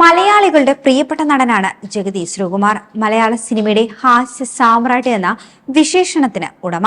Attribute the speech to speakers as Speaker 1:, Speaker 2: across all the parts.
Speaker 1: മലയാളികളുടെ പ്രിയപ്പെട്ട നടനാണ് ജഗതി ശ്രീകുമാർ മലയാള സിനിമയുടെ ഹാസ്യ സാമ്രാട്ട് എന്ന വിശേഷണത്തിന് ഉടമ.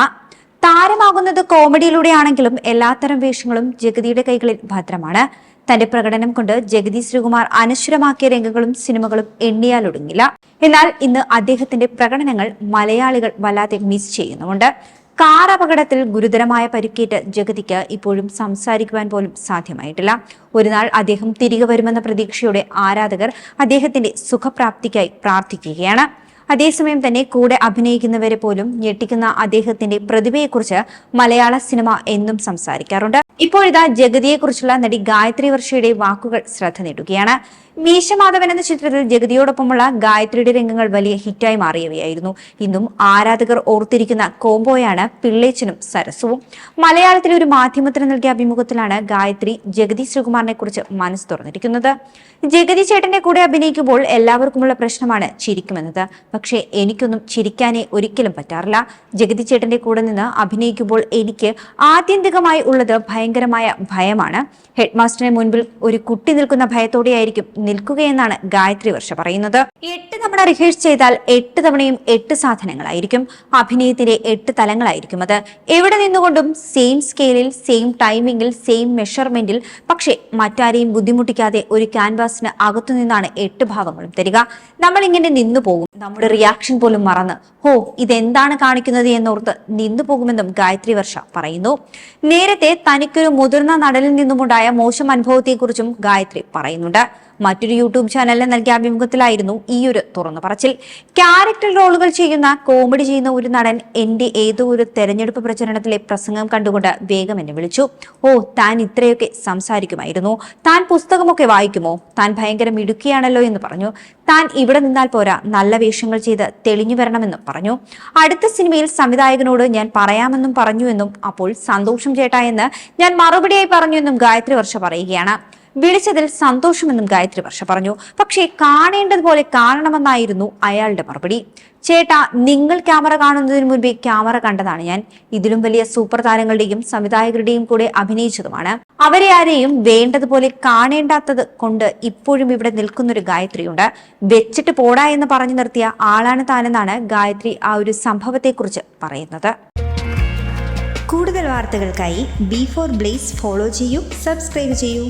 Speaker 1: താരമാകുന്നത് കോമഡിയിലൂടെയാണെങ്കിലും എല്ലാത്തരം വേഷങ്ങളും ജഗതിയുടെ കൈകളിൽ ഭദ്രമാണ്. തന്റെ പ്രകടനം കൊണ്ട് ജഗതി ശ്രീകുമാർ അനശ്വരമാക്കിയ രംഗങ്ങളും സിനിമകളും എണ്ണിയാലൊടുങ്ങില്ല എന്നാൽ ഇന്ന് അദ്ദേഹത്തിന്റെ പ്രകടനങ്ങൾ മലയാളികൾ വല്ലാതെ മിസ് ചെയ്യുന്നുമുണ്ട്. കാർ അപകടത്തിൽ ഗുരുതരമായ പരിക്കേറ്റ് ജഗതിക്ക് ഇപ്പോഴും സംസാരിക്കുവാൻ പോലും സാധ്യമായിട്ടില്ല. ഒരു നാൾ അദ്ദേഹം തിരികെ വരുമെന്ന പ്രതീക്ഷയോടെ ആരാധകർ അദ്ദേഹത്തിന്റെ സുഖപ്രാപ്തിക്കായി പ്രാർത്ഥിക്കുകയാണ്. അതേസമയം തന്നെ കൂടെ അഭിനയിക്കുന്നവരെ പോലും ഞെട്ടിക്കുന്ന അദ്ദേഹത്തിന്റെ പ്രതിഭയെക്കുറിച്ച് മലയാള സിനിമ എന്നും സംസാരിക്കാറുണ്ട്. ഇപ്പോഴിതാ ജഗതിയെക്കുറിച്ചുള്ള നടി ഗായത്രി വർഷയുടെ വാക്കുകൾ ശ്രദ്ധ നേടുകയാണ്. മീശമാധവൻ എന്ന ചിത്രത്തിൽ ജഗതിയോടൊപ്പമുള്ള ഗായത്രിയുടെ രംഗങ്ങൾ വലിയ ഹിറ്റായി മാറിയവയായിരുന്നു. ഇന്നും ആരാധകർ ഓർത്തിരിക്കുന്ന കോംബോയാണ് പിള്ളേച്ചനും സരസുവും മലയാളത്തിലെ ഒരു മാധ്യമത്തിന് നൽകിയ അഭിമുഖത്തിലാണ് ഗായത്രി ജഗതി ശ്രീകുമാറിനെ കുറിച്ച് മനസ്സ് തുറന്നിരിക്കുന്നത്. ജഗതി ചേട്ടന്റെ കൂടെ അഭിനയിക്കുമ്പോൾ എല്ലാവർക്കുമുള്ള പ്രശ്നമാണ് ചിരിക്കുമെന്നത്. പക്ഷേ എനിക്കൊന്നും ചിരിക്കാനേ ഒരിക്കലും പറ്റാറില്ല. ജഗതി ചേട്ടന്റെ കൂടെ നിന്ന് അഭിനയിക്കുമ്പോൾ എനിക്ക് ആത്യന്തികമായി ഉള്ളത് ഭയങ്കരമായ ഭയമാണ്. ഹെഡ് മാസ്റ്ററിന് മുൻപിൽ ഒരു കുട്ടി നിൽക്കുന്ന ഭയത്തോടെയായിരിക്കും നിൽക്കുകയെന്നാണ് ഗായത്രി വർഷ പറയുന്നത്. എട്ട് തവണ റിഹേഴ്സ് ചെയ്താൽ എട്ട് തവണയും എട്ട് സാധനങ്ങളായിരിക്കും. അഭിനയത്തിന്റെ എട്ട് തലങ്ങളായിരിക്കും അത്. എവിടെ നിന്നുകൊണ്ടും സെയിം സ്കെയിലിൽ സെയിം ടൈമിംഗിൽ സെയിം മെഷർമെന്റിൽ പക്ഷേ മറ്റാരെയും ബുദ്ധിമുട്ടിക്കാതെ ഒരു ക്യാൻവാസിന് അകത്തു നിന്നാണ് എട്ട് ഭാവങ്ങളും തരിക. നമ്മൾ ഇങ്ങനെ നിന്നു പോകും. നമ്മുടെ റിയാക്ഷൻ പോലും മറന്ന് ഹോ ഇതെന്താണ് കാണിക്കുന്നത്? എന്നോർത്ത് നിന്നു പോകുമെന്നും ഗായത്രി വർഷ പറയുന്നു. നേരത്തെ തനിക്കൊരു മുതിർന്ന നടനിൽ നിന്നുമുണ്ടായ മോശം അനുഭവത്തെക്കുറിച്ചും ഗായത്രി പറയുന്നുണ്ട്. മറ്റൊരു യൂട്യൂബ് ചാനലിന് നൽകിയ അഭിമുഖത്തിലായിരുന്നു ഈ ഒരു തുറന്നു പറച്ചിൽ. ക്യാരക്ടർ റോളുകൾ ചെയ്യുന്ന കോമഡി ചെയ്യുന്ന ഒരു നടൻ എന്റെ ഏതോ ഒരു തെരഞ്ഞെടുപ്പ് പ്രചരണത്തിലെ പ്രസംഗം കണ്ടുകൊണ്ട് വേഗം എന്നെ വിളിച്ചു. ഓ താൻ ഇത്രയൊക്കെ സംസാരിക്കുമായിരുന്നു. താൻ പുസ്തകമൊക്കെ വായിക്കുമോ? താൻ ഭയങ്കര മിടുക്കിയാണല്ലോ എന്ന് പറഞ്ഞു. താൻ ഇവിടെ നിന്നാൽ പോരാ നല്ല വേഷങ്ങൾ ചെയ്ത് തെളിഞ്ഞു വരണമെന്നും പറഞ്ഞു. അടുത്ത സിനിമയിൽ സംവിധായകനോട് ഞാൻ പറയാമെന്നും പറഞ്ഞുവെന്നും അപ്പോൾ സന്തോഷം ചേട്ടാ എന്ന് ഞാൻ മറുപടിയായി പറഞ്ഞുവെന്നും ഗായത്രി വർഷ പറയുകയാണ്. വിളിച്ചതിൽ സന്തോഷമെന്നും ഗായത്രി വർഷ പറഞ്ഞു. പക്ഷേ കാണേണ്ടതുപോലെ കാണണമെന്നായിരുന്നു അയാളുടെ മറുപടി. ചേട്ടാ നിങ്ങൾ ക്യാമറ കാണുന്നതിന് മുൻപേ ക്യാമറ കണ്ടതാണ് ഞാൻ. ഇതിലും വലിയ സൂപ്പർ താരങ്ങളുടെയും സംവിധായകരുടെയും കൂടെ അഭിനയിച്ചതുമാണ്. അവരെ ആരെയും വേണ്ടതുപോലെ കാണേണ്ടാത്തത് കൊണ്ട് ഇപ്പോഴും ഇവിടെ നിൽക്കുന്നൊരു ഗായത്രിയുണ്ട്. വെച്ചിട്ട് പോടാ എന്ന് പറഞ്ഞു നിർത്തിയ ആളാണ് താനെന്നാണ് ഗായത്രി ആ ഒരു സംഭവത്തെക്കുറിച്ച് പറയുന്നത്. കൂടുതൽ വാർത്തകൾക്കായി ബി ഫോർ ബ്ലേസ് ഫോളോ ചെയ്യൂ സബ്സ്ക്രൈബ് ചെയ്യൂ.